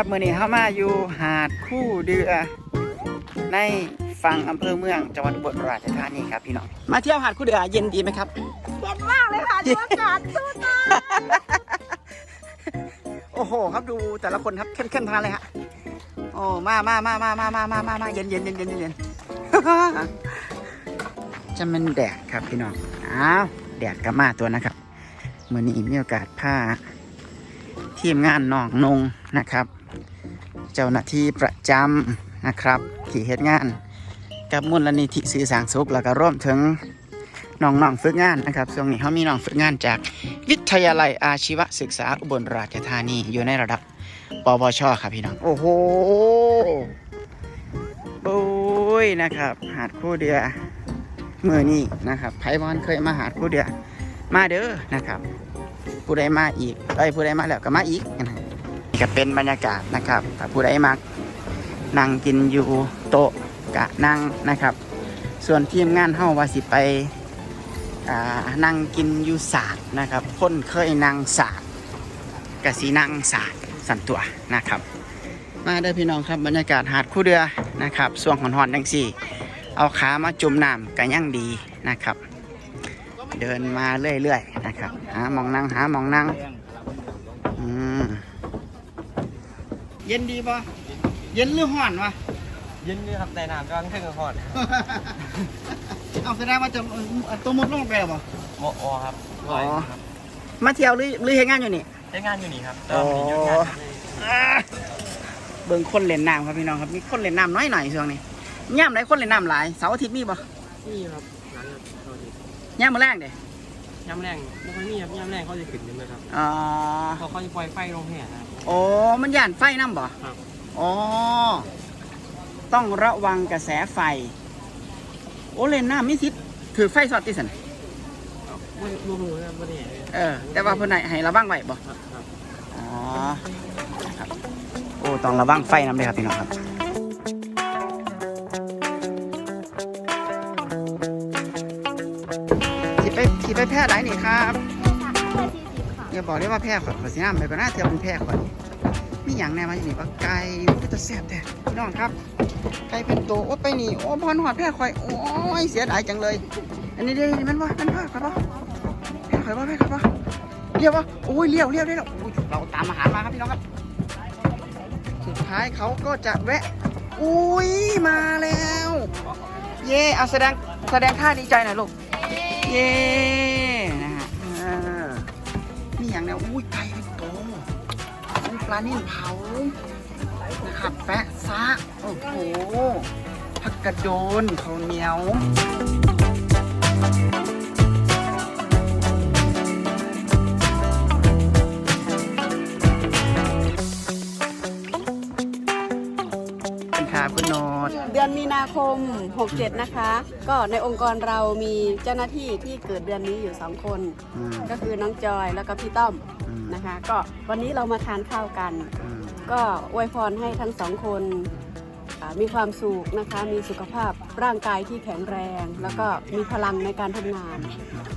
องครับมื่อนี้เข้ามาอยู่หาดคู่เดือ ในฝั่งอำเภอเมืองจังหวัดอุบลราชธานีครับพี่น้องมาเที่ยวหาดคู่เดือเย็นดีไหมครับเย็นมากเลยค่ะดูอากาศสุดมากโอ้โห ครับดูแต่ละคนครับเข้มเข้มทานเลยฮะโอ้มามามามามามามามามาเย็นเย็นเย็นเย็นเย็นจะมันแดดครับพี่น้องอ้าวแดดก็มาตัวนะครับเมื่อนี้มีโอกาสพาทีมงานน้องนงนะครับ เจ้าหน้าที่ประจำนะครับ ที่เหตุงาน กับมูลนิธิสื่อสางสุขแล้วก็ร่วมถึงน้องๆฝึกงานนะครับช่วงนี้เขามีน้องฝึกงานจากวิทยาลัยอาชีวศึกษาอุบลราชธานีอยู่ในระดับปวชครับพี่น้อง โอ้โหโอ้ยนะครับ หาดคู่เดือมือนี้นะครับไพบอลเคยมาหาดคู่เดือมาเด้อนะครับ ผู้ใดมาอีกเอ้ยผู้ใดมาแล้วก็มาอีกนะ ก็เป็นบรรยากาศนะครับถ้าผู้ใดมานั่งกินอยู่โต๊ะกะนั่งนะครับ ส่วนทีมงานเฮาว่าสิไปอ่านั่งกินอยู่ศาสตร์นะครับคนเคยนั่งศาสตร์กะสีนั่งศาสตร์สันตัวนะครับ มาเด้อพี่น้องครับบรรยากาศหาดคู่เดือนะครับส่วงหอนๆดังสี่ เอาขามาจุ่มน้ำกันยังดีนะครับ เดินมาเรื่อยๆนะครับหาหมองนั่งหาหมองนั่งอืม เย็นดีปะเย็นหรือห่อนวะเย็นนี่ครับแต่น้ำกำลังเท่งกันก่อนเอาแสดงว่าจะเอาตัวมุดลงไปเหรอโมโอครับอ๋อมาเที่ยวหรือหรือเฮ็ดงานอยู่นี่ใช้งานอยู่นี่ครับอ๋อมีหยุดงานครับอ่าเบิ่งคนเล่นน้ำครับพี่น้องครับมีคนเล่นน้ำน้อยหน่อยช่วงนี้ย่ามไหนคนเล่นน้ำหลายเสาร์อาทิตย์มีปะนี่ครับร้านครับเขาดิย่ามมาแรงเด้ ย่ำแรงไม่ค่อยมีครับย่ำแรงเขาจะขึ้นเลยครับอ๋อเขาเขาจะปล่อยไฟลงแห่นะครับ โอ้มันย่านไฟน้ำบ่ครับ อ๋อ ต้องระวังกระแสไฟ โอ้เล่นน้ำมิสิทธิ์ถือไฟสอดติสันไม่รู้รู้นะไม่ได้เห็นเออ แต่ว่าเพื่อนให้ให้ระวังไว้บ่ ครับครับ อ๋อครับโอ้ ต้องระวังไฟน้ำเลยครับพี่น้องครับ สิไปสิไปแพร่ไหนนี่ครับอย่าบอกได้ว่าแพร่ขอดขอสีน้ำไปก่อนหน้าเทียบเป็นแพร่ขอดมีอย่างแน่มาอยู่นี่ปลาไก่ก็จะแซ่บแต่พี่น้องครับไก่เป็นตัวโอ้ไปนี่โอ้พรหอดแพร่ข่อยโอ้ยเสียดายจังเลย อันนี้เดี๋ยวนี่มันวะมันวะข่อยปะแพร่ข่อยปะแพร่ข่อยปะเลี้ยววะโอ้ยเลี้ยวเลี้ยวเลี้ยวโอ้ยเราตามอาหารมาครับพี่น้องครับสุดท้ายเขาก็จะแวะอุ้ยมาแล้ว เย่เอาแสดงแสดงท่าดีใจหน่อยลูก เย่นะฮะเออนี่อย่างเนี้ยอุ้ยไก่โตอุ้ยปลานิ่นเผานะครับแปะซะโอ้โหผักกระโดนข้าวเหนียว เดือนมีนาคม 67 นะคะ ก็ในองค์กรเรามีเจ้าหน้าที่ที่เกิดเดือนนี้อยู่ 2 คน อืม ก็คือน้องจอยแล้วก็พี่ต้อมอืม นะคะ ก็วันนี้เรามาทานข้าวกัน อืมก็อวยพรให้ทั้งสองคนอ่ามีความสุขนะคะ มีสุขภาพร่างกายที่แข็งแรง แล้วก็มีพลังในการทำงาน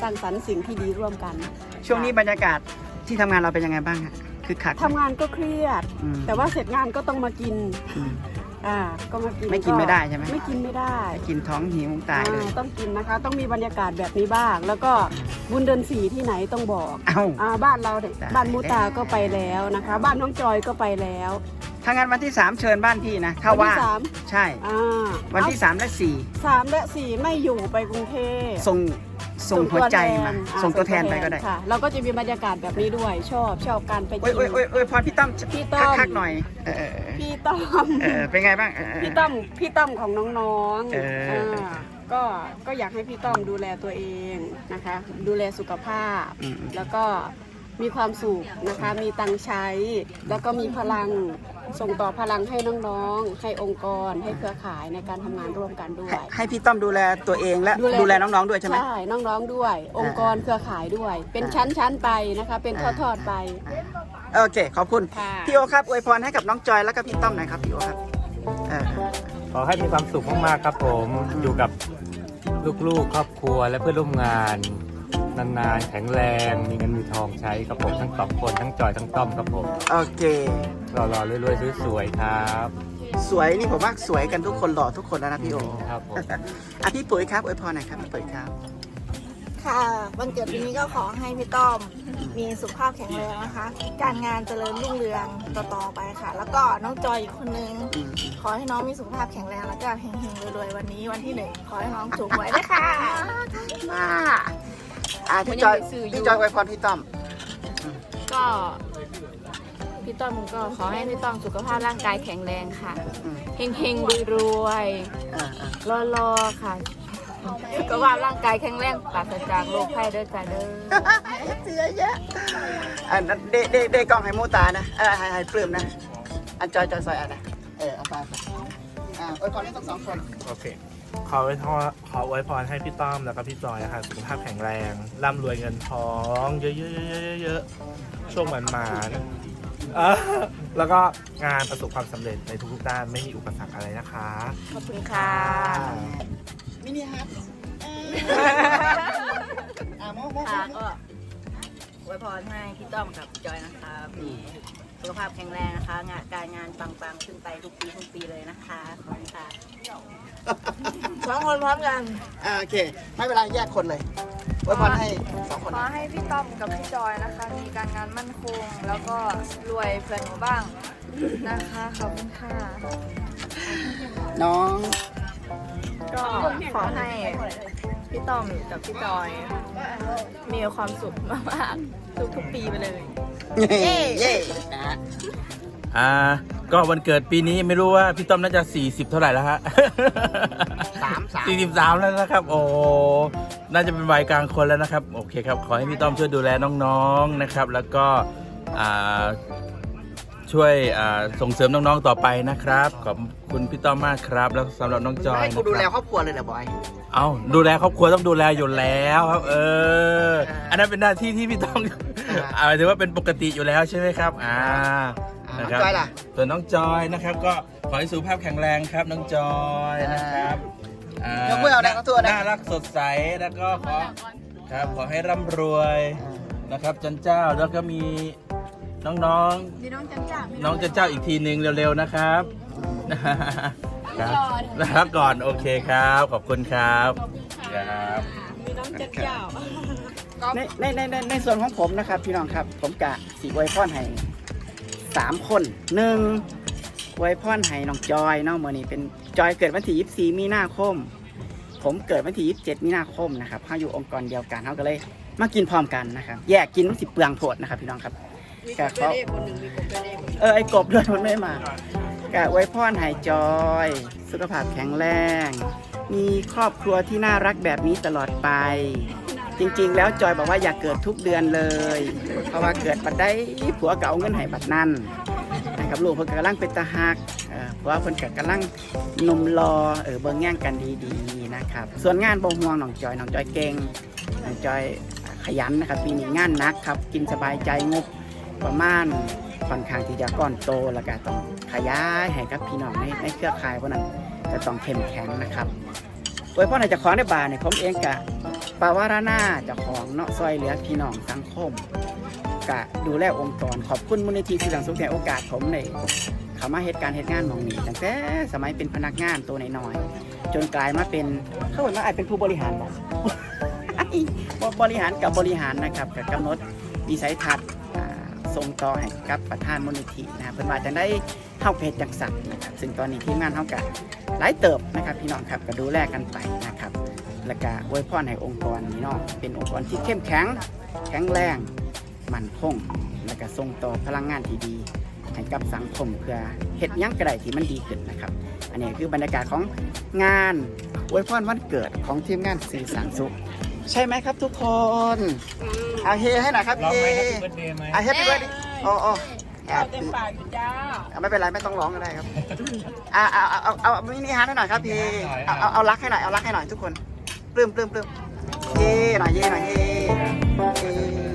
สร้างสรรค์สิ่งที่ดีร่วมกันช่วงนี้บรรยากาศที่ทำงานเราเป็นยังไงบ้างฮะคือคักทำงานก็เครียด อืมแต่ว่าเสร็จงานก็ต้องมากิน อืม อ่าก็มากินไม่กินไม่ได้ใช่ไหม ไม่กินไม่ได้กินท้องหิวตายเลย อ่ต้องกินนะคะ ต้องมีบรรยากาศแบบนี้บ้าง แล้วก็บุญเดือนสีที่ไหนต้องบอกเอ้า อ่าบ้านเราเนี่ยตาย บ้านมูตาก็ไปแล้วนะคะ บ้านน้องจอยก็ไปแล้วถ้างั้นวันที่3เชิญบ้านพี่นะถ้าวันว่าที่สามใช่ อ่าวันที่3และสามและสี่ไม่อยู่ไปกรุงเทพ4ส่ง ส่งหัวใจมาอ่ส่งตัวแทนไปก็ได้ค่ะเราก็จะมีบรรยากาศแบบนี้ด้วยชอบชอบการไปโอ้กิยโอ้ยโอ้ยโอ้ยพอพี่ตั้มพี่ต้อมคักๆหน่อย เออเออพี่ต้อม เออเป็นไงบ้างเออเออ พี่ต้อมพี่ต้อมของน้องๆเอออ่าก็ก็อยากให้พี่ต้อมดูแลตัวเองนะคะ ดูแลสุขภาพ อืม แล้วก็มีความสุขนะคะ มีตังค์ใช้ แล้วก็มีพลัง ส่งต่อพลังให้น้องๆ ให้องค์กร ให้เครือข่ายในการทำงานร่วมกันด้วให้ยให้พี่ต้อมดูแลตัวเองและดูแลดูแลน้องๆด้วยใช่ไหมใช่ น้องๆด้วย องค์กรเครือข่ายด้วย เป็นชั้นๆไปนะคะ เป็นทอดๆไป โอเค ขอบคุณ ค่ะ พี่โอครับอวยพรให้กับน้องจอยแล้วก็พี่ต้อมหน่อยครับพี่โอครับเออขอให้มีความสุขมากๆครับผมอืมอยู่กับลูกๆ ครอบครัวและเพื่อนร่วมงาน นานๆ แข็งแรง มีเงินมีทองใช้ครับผมทั้งสองคนทั้งจอยทั้งต้อมครับผมโอเค รอๆรวยๆสวยๆครับสวยนี่ผมว่าสวยกันทุกคนหล่อทุกคนแล้วนะพี่โอครับผมอะพี่ปุ๋ยครับอวยพรหน่อยครับพี่ปุ๋ยครับ ค่ะวันเกิดปีนี้ก็ขอให้พี่ต้อมมีสุขภาพแข็งแรงนะคะ การงานเจริญรุ่งเรืองต่อๆไปค่ะ แล้วก็น้องจอยอีกคนนึงอืมขอให้น้องมีสุขภาพแข็งแรงแล้วก็เฮงๆรวยๆวันนี้วันที่หนึ่งขอให้น้องถูกหวยด้วยค่ะมา อะพี่จอยพี่จอยอวยพรพี่ต้อม ก็พี่ต้อมก็ขอให้พี่ต้อมสุขภาพร่างกายแข็งแรงค่ะ อืม เฮงเฮงๆรวยอ่าอ่าๆรอรอๆค่ะ สุขภาพร่างกายแข็งแรงปราศจากโรคภัยเด้อจ้าเด้อเสียเยอะอันนั้นเดเดเดกล้องให้มูตานะเออให้ให้ปลื้มนะ อันจอยจอยซอยอันนะเออเอาไปไปอ่าอวยพรให้ทั้งสองคน โอเค ขอไว้พรขอไว้พรให้พี่ต้อมแล้วก็พี่จอยนะคะสุขภาพแข็งแรงร่ำรวยเงินทอง เยอะๆๆๆๆช่วงมันมาเออแล้วก็งานประสบความสำเร็จในทุกๆด้านไม่มีอุปสรรคอะไรนะคะ ขอบคุณค่ะ มินิฮัทอ่าโมโมค่ะก็อวยพรให้พี่ต้อมกับจอยนะคะมี สุขภาพแข็งแรงนะคะงานการงานปังๆขึ้นไปทุกปีทุกปีเลยนะคะขอบคุณค่ะสองคนพร้อมกันอ่าโอเค ไม่เป็นไรแยกคนเลยอวยพรให้สองคนขอให้พี่ต้อมกับพี่จอยนะคะ มีการงานมั่นคง แล้วก็รวยเพื่อนหนูบ้างนะคะขอบคุณค่ะน้อง ก็ขอให้พี่ต้อมกับพี่จอย มีความสุขมากๆทุกๆปีไปเลย เย่เย่นะฮะอ่า ก็วันเกิดปีนี้ไม่รู้ว่าพี่ต้อมน่าจะ 40 เท่าไหร่แล้วฮะ สามสาม43 แล้วนะครับ โอ้น่าจะเป็นวัยกลางคนแล้วนะครับ โอเคครับ ขอให้พี่ต้อมช่วยดูแลน้องๆนะครับ แล้วก็อ่า ช่วยอ่าส่งเสริมน้องๆต่อไปนะครับ ขอบคุณพี่ต้อมมากครับ แล้วสำหรับน้องจอยให้นะกูดูแลครับครอบครัวเลยเหรอบอย เอาดูแลครอบครัวต้องดูแลอยู่แล้วครับ เออ อันนั้นเป็นหน้าที่ที่พี่ต้องอ่าถือว่าเป็นปกติอยู่แล้วใช่ไหมครับ อ่าอ่านะน้องครับจอยล่ะส่วนน้องจอยนะครับ ก็ขอให้สุขภาพแข็งแรงครับน้องจอยนะครับอ่ายกมือเอาแรงเอาตัวนะน่ารักสดใสแล้วก็ขอครับขอให้ร่ำรวยนะครับจันเจ้าแล้วก็มี น้องๆมีน้องจันจ่ามีน้องจันเจ้าอีกทีหนึ่งเร็วๆนะครับครับนะครับก่อนโอเคครับ ขอบคุณครับครับ มีน้องจันเจ้าในในในในในส่วนของผมนะครับพี่น้องครับผมกะสีอวยพรให้สามคนหนึ่งอวยพรให้น้องจอยเนาะเมื่อนี้เป็นจอยเกิดวันที่ยี่สี่มีนาคม ผมเกิดวันที่ยี่สิบเจ็ดมีนาคมนะครับเขาอยู่องค์กรเดียวกันเขาก็เลยมากินพร้อมกันนะครับ แยกกินมันสิเปลืองโผดนะครับพี่น้องครับมี กะเขาเด้คนหนึ่งมีคนเด้คนหนึ่งเออไอ้กบด้วยมันไม่มากะอวยพรให้จอย สุขภาพแข็งแรง มีครอบครัวที่น่ารักแบบนี้ตลอดไป จริงๆ แล้วจอยบอกว่าอยากเกิดทุกเดือนเลย เพราะว่าเกิดบัดได้ผัวก็เอาเงินให้บัดนั่นนะครับลูกเพิ่นกำลังเป็นตาหักเออผัวเพิ่นกำลังนมรอเออเบิ่งแย่งกันดีๆนะครับ ส่วนงานบ่ห่วงน้องจอยน้องจอยเก่งน้องจอยขยันนะครับปีนี้งานนักครับ กินสบายใจงบ ประมาณค่อนข้างที่จะก้อนโตแล้วก็ต้องขยายให้กับพี่น้องในในเครือข่ายพวกนั้นจะต้องเข้มแข็งนะครับโดยพาะในจะของในบาร์เนี่ยผมเองกะปาวารณาจ้าของเนาะซอยเหลือพี่น้องสังคมกะดูแลองค์กรขอบคุณมูลนิธิสื่อสังสุขในโอกาสผมในเขามาเหตุการณ์เหตุงานมองนี้ตั้งแต่สมัยเป็นพนักงานตัวน้อยๆจนกลายมาเป็นเขาบอกว่าอาจเป็นผู้บริหารบอกบ่บริหารกับบริหารนะครับกับกำหนดวิสัยทัศน์ ส่งต่อให้กับประธานมูลนิธินะครับเป็นว่าจะได้เข้าเพจจังสันนะครับซึ่งตอนนี้ทีมงานเท่ากับหลายเติบนะครับพี่น้องครับก็ดูแลกันไปนะครับ และก็อวยพรให้องค์กรนี้เนาะเป็นองค์กรที่เข้มแข็งแข็งแรงมั่นคง และก็ส่งต่อพลังงานที่ดีให้กับสังคมเพื่อเฮ็ดยังกระไดที่มันดีขึ้นนะครับ อันนี้คือบรรยากาศของงานอวยพรวันเกิดของทีมงานสีสันสุข ใช่ไหมครับทุกคน เอาเฮให้หน่อยครับร้องเฮไหมครับเบิร์ดเดย์ไหมเอาเฮปปี้เบิร์ดโอ้โอ้แอบเต็มปากอยู่จ้าเอาไม่เป็นไรไม่ต้องร้องก็ได้ครับอ่าเอาเอาเอาเอามินิฮาร์ดให้หน่อยครับพี่เอาเอาเอารักให้หน่อยเอารักให้หน่อยทุกคนปลื้มปลื้มปลื้มเย่หน่อยเย่หน่อยเย่เย่กิ๊กกิ๊กกิ๊กไง